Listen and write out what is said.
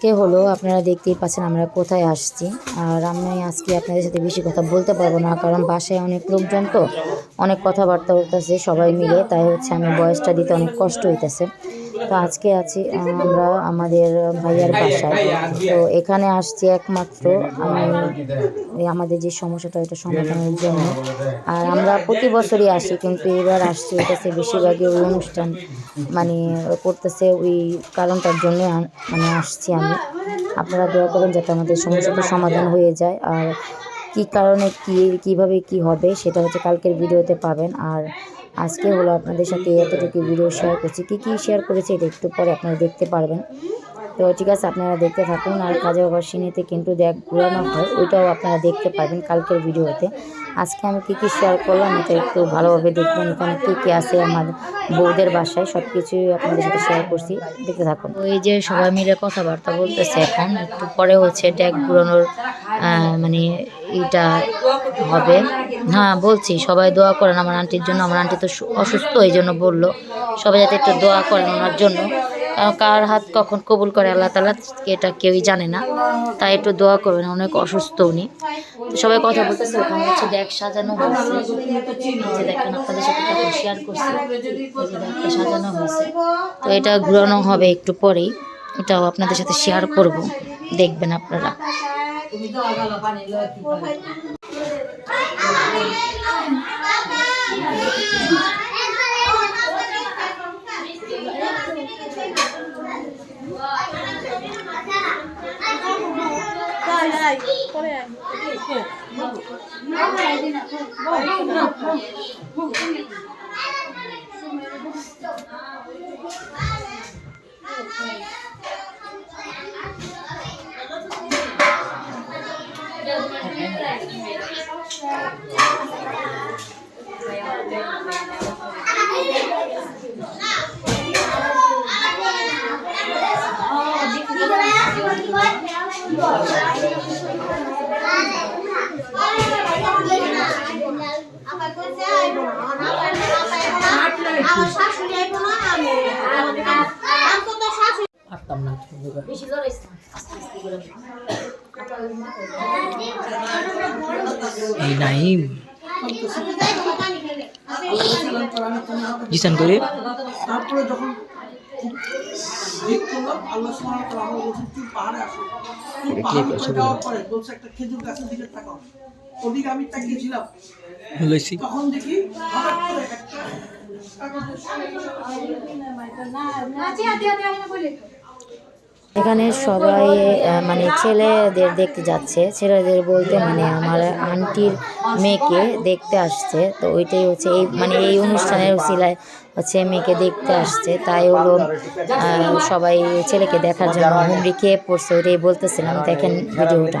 আজকে হলো আপনারা দেখতেই পাচ্ছেন আমরা কোথায় আসছি। আর আমি আজকে আপনাদের সাথে বেশি কথা বলতে পারব না, কারণ বাসায় অনেক লোকজন তো, অনেক কথাবার্তা হইতেছে সবাই মিলে, তাই হচ্ছে আমি বয়সটা দিতে অনেক কষ্ট হইতেছে। তো আজকে আছি আমরা আমাদের ভাইয়ার বাসায়। তো এখানে আসছি একমাত্র আমি আমাদের যে সমস্যাটা ওটা সমাধানের জন্য। আর আমরা প্রতি বছরই আসি কিন্তু এবার আসছি এটাতে বেশিরভাগই ওই অনুষ্ঠান মানে করতেছে ওই কারণটার জন্য মানে আসছি আমি। আপনারা দোয়া করেন যাতে আমাদের সমস্যাটা সমাধান হয়ে যায়। আর কি কারণে কি কীভাবে কি হবে সেটা হচ্ছে কালকের ভিডিওতে পাবেন। আর আজকে হলো আপনাদের সাথে এতটুকু ভিডিও শেয়ার করছি। কী কী শেয়ার করেছি এটা একটু পরে আপনারা দেখতে পারবেন। তো ঠিক আছে, আপনারা দেখতে থাকুন। আর কাজে বাবার সিনেতে কিন্তু দেখ, ঘুরানো হয়, ওইটাও আপনারা দেখতে পারবেন কালকের ভিডিওতে আজকে আমি কী কী শেয়ার করলাম, এটা একটু ভালোভাবে দেখবেন এখানে কী কী আছে আমার বউদের বাসায় সব কিছুই আপনাদের সাথে শেয়ার করছি। দেখতে থাকুন। ওই যে সবাই মিলে কথাবার্তা বলতেছে এখন, একটু পরে হচ্ছে ড্যাক ঘুরানোর মানে এটা হবে। হ্যাঁ বলছি, সবাই দোয়া করেন আমার আন্টির জন্য। আমার আন্টি তো অসুস্থ, এই জন্য বলল। সবাই যাতে একটু দোয়া করেন ওনার জন্য। কারণ কার হাত কখন কবুল করে আল্লাহ তালা এটা কেউই জানে না। তাই একটু দোয়া করবেন, অনেক অসুস্থ উনি। সবাই কথা বলতেছে, ওখানে হচ্ছে ড্যাক সাজানো হয়েছে। দেখেন, আপনাদের সাথে তখন শেয়ার করছি। সাজানো হয়েছে। তো এটা ঘুরানো হবে একটু পরেই। এটাও আপনাদের সাথে শেয়ার করব। দেখবেন আপনারা। আমার শাশুড়ি আইব না আমি আমি তো তোর শাশুড়ি পারতাম না এই নাইম জিসান করে তারপরে যখন ওদিকে আমি তাকিয়েছিলাম তখন দেখি হঠাৎ করে একটা এখানে সবাই মানে ছেলেদের দেখতে যাচ্ছে। ছেলেদের বলতে মানে আমার আন্টির মেয়েকে দেখতে আসছে। তো ওইটাই হচ্ছে এই মানে এই অনুষ্ঠানের উসিলায় হচ্ছে মেয়েকে দেখতে আসছে। তাই হলো সবাই ছেলেকে দেখার জন্য হুমড়ি খেয়ে পড়ছে ওইটাই বলতেছিলাম দেখেন ভিডিওটা।